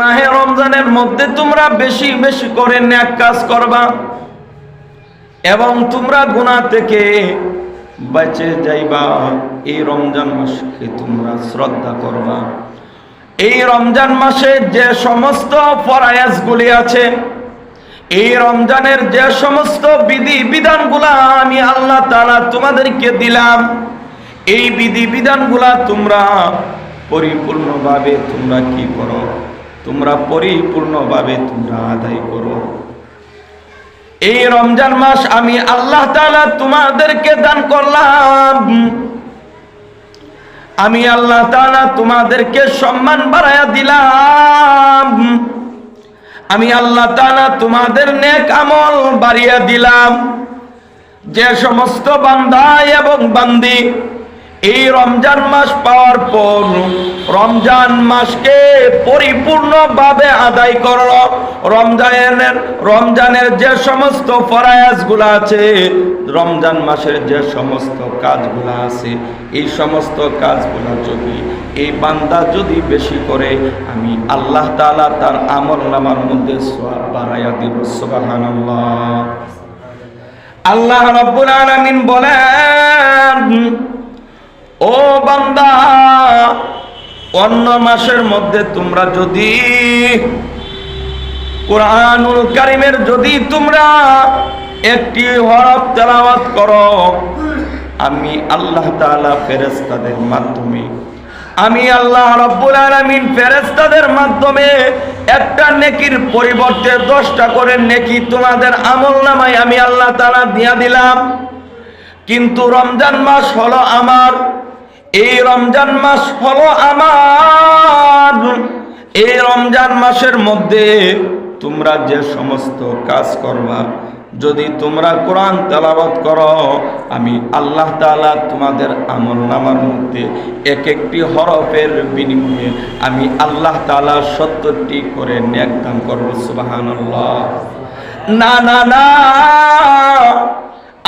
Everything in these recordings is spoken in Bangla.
মাহে রমজানের মধ্যে তোমরা বেশি বেশি করে ন্যাক কাজ করবা এবং তোমরা গুনাহ থেকে বেঁচে যাইবা। এই রমজান মাসকে তোমরা শ্রদ্ধা করবা। এই রমজান মাসে যে সমস্ত আছে, এই রমজানের যে সমস্ত বিধি বিধানগুলা আমি আল্লাহ তাআলা তোমাদেরকে দিলাম, এই বিধি বিধানগুলা তোমরা পরিপূর্ণভাবে তোমরা কি করো? তোমরা পরিপূর্ণভাবে তোমরা আদায় করো। এই রমজান মাস আমি আল্লাহ তাআলা তোমাদেরকে দান করলাম। আমি আল্লাহ তাআলা তোমাদেরকে সম্মান বাড়ায়া দিলাম। আমি আল্লাহ তাআলা তোমাদের নেক আমল বাড়িয়ে দিলাম। যে সমস্ত বান্দা এবং বান্দি এই রমজান মাস পাওয়ার পর রমজান মাসকে পরিপূর্ণভাবে আদায় করল। রমজানের রমজানের যে সমস্ত ফরায়াজগুলো আছে, রমজান মাসের যে সমস্ত কাজগুলো আছে, এই সমস্ত কাজগুলো যদি এই বান্দা যদি বেশি করে, আমি আল্লাহ তাআলা তার আমল নামার মধ্যে সওয়াব বাড়াইয়া দিব। সুবহানাল্লাহ। আল্লাহ রাব্বুল আলামিন বলেন ও বান্দা, অন্য মাসের মধ্যে তোমরা যদি কোরআনুল কারিমের যদি তোমরা একটি হরফ তেলাওয়াত করো, আমি আল্লাহ তাআলা ফেরেশতাদের মাধ্যমে, আমি আল্লাহ রব্বুল আলামিন ফেরেশতাদের মাধ্যমে একটা নেকির পরিবর্তে দশটা করে নেকি তোমাদের আমল নামায় আমি আল্লাহ তাআলা দিয়া দিলাম। কিন্তু রমজান মাস হলো আমার এই রমজান মাস হলো আমার। এই রমজান মাসের মধ্যে তোমরা যে সমস্ত কাজ করবা, যদি তোমরা কোরআন তেলাওয়াত করো, আমি আল্লাহ তাআলা তোমাদের আমল নামার মধ্যে এক একটি হরফের বিনিময়ে আমি আল্লাহ তাআলা সত্তরটি করে ন্যাক দান করব, সুবহানাল্লাহ। না না না।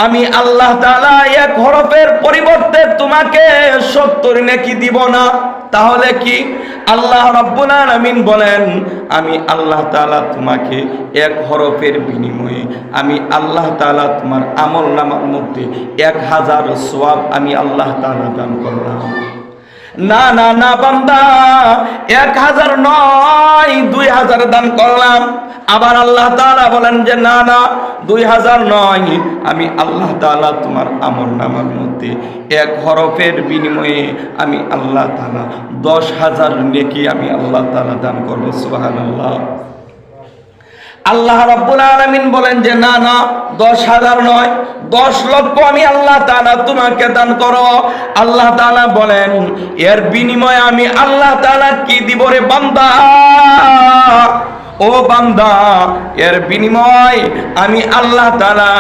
আমি আল্লাহ তাআলা এক হরফের পরিবর্তে তোমাকে সত্তর নেকি দিব না। তাহলে কি? আল্লাহ রাব্বুল আলামিন বলেন, আমি আল্লাহ তাআলা তোমাকে এক হরফের বিনিময়ে, আমি আল্লাহ তাআলা তোমার আমল নামার মধ্যে এক হাজার সোয়াব আমি আল্লাহ তাআলা দান করলাম। না না না বান্দা এক হাজার নয়, দুই হাজার দান করলাম। আবার আল্লাহ তালা বলেন যে, না না, দুই হাজার নয়, আমি আল্লাহ তালা তোমার আমল নামার মধ্যে এক হরফের বিনিময়ে আমি আল্লাহ তালা দশ হাজার নেকি আমি আল্লাহ তালা দান করব সুবাহ আল্লাহ রাব্বুল আলামিন বলেন যে, না না, দশ হাজার নয়, দশ লক্ষ আমি আল্লাহ তালা তোমাকে দান করো। আল্লাহ তালা বলেন, এর বিনিময়ে আমি আল্লাহ তালা কি দিব রে বান্দা? ও বান্দা, এর বিনিময় আমি আল্লাহ তালা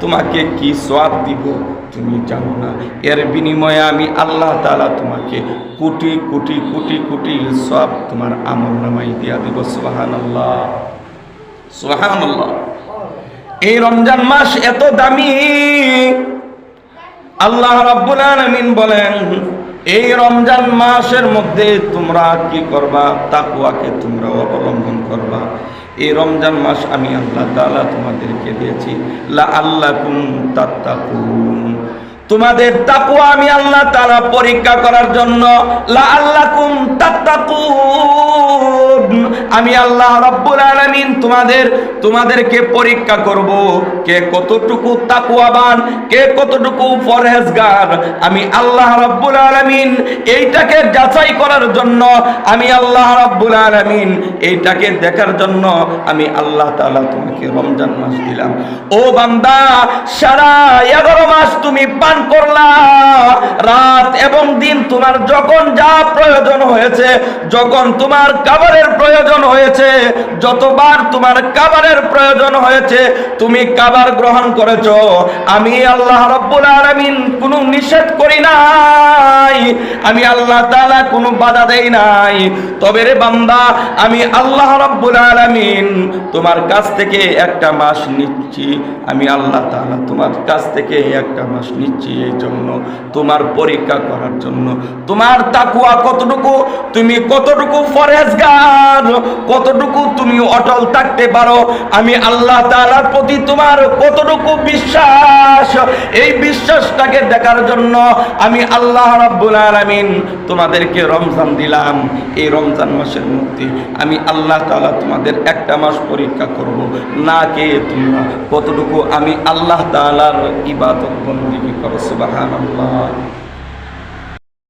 তোমাকে কি সওয়াব দিব? তুমি জানো না, এর বিনিময়ে আমি আল্লাহ তালা তোমাকে কোটি কোটি কোটি কোটি সব তোমার আমল নামাই দিয়া দিব, সুবহানাল্লাহ। এই রমজান মাস এত দামি। আল্লাহ রাব্বুল আলামিন বলেন, এই রমজান মাসের মধ্যে তোমরা কি করবা? তাকুয়াকে তোমরা অবলম্বন করবা। এই রমজান মাস আমি আল্লাহ তাআলা তোমাদেরকে দিয়েছি। লা আল্লাকুম তাত্তাকুন। তোমাদের তাকুয়া আমি আল্লাহ তাআলা পরীক্ষা করার জন্য লা আল্লাকুম তাত্তাকুন। আমি আল্লাহ রাব্বুল আলামিন তোমাদের, তোমাদেরকে পরীক্ষা করব। কে কতটুকু তাকুয়াবান, কে কতটুকু পরহেজগার। আমি আল্লাহ রাব্বুল আলামিন এইটাকে যাচাই করার জন্য, আমি আল্লাহ রাব্বুল আলামিন এইটাকে দেখার জন্য আমি আল্লাহ তাআলা তোমাকে রমজান মাস দিলাম। ও বান্দা, সারা এগারো মাস তুমি পান করলা। রাত এবং দিন তোমার যখন যা প্রয়োজন হয়েছে, যখন তোমার কাবারের প্রয়োজন হয়েছে, যতবার তোমার কাবারের প্রয়োজন হয়েছে, তুমি কাবার গ্রহণ করেছ। আমি আল্লাহ রব্বুল আলামিন কোনো নিষেধ করি নাই। আমি আল্লাহ তাআলা কোনো বাধা দেই নাই। তবে রে বান্দা, আমি আল্লাহ রব্বুল আলামিন তোমার কাছ থেকে একটা মাস নিচ্ছি। আমি আল্লাহ তাআলা তোমার কাছ থেকে একটা মাস নিচ্ছি এই জন্য, তোমার পরীক্ষা করার জন্য। তোমার তাকুয়া কতটুকু, তুমি কতটুকু ফরেজগার কতটুকু তুমি অটল থাকতে পারো? আমি আল্লাহ তাআলার প্রতি তোমার কতটুকু বিশ্বাস? এই বিশ্বাসটাকে দেখার জন্য আমি আল্লাহ রাব্বুল আলামিন তোমাদেরকে রমজান দিলাম। এই রমজান মাসের মধ্যে আমি আল্লাহ তালা তোমাদের একটা মাস পরীক্ষা করব। না কে তোমরা কতটুকু আমি আল্লাহ তাআলার ইবাদত বন্দী করো, সুবহানাল্লাহ।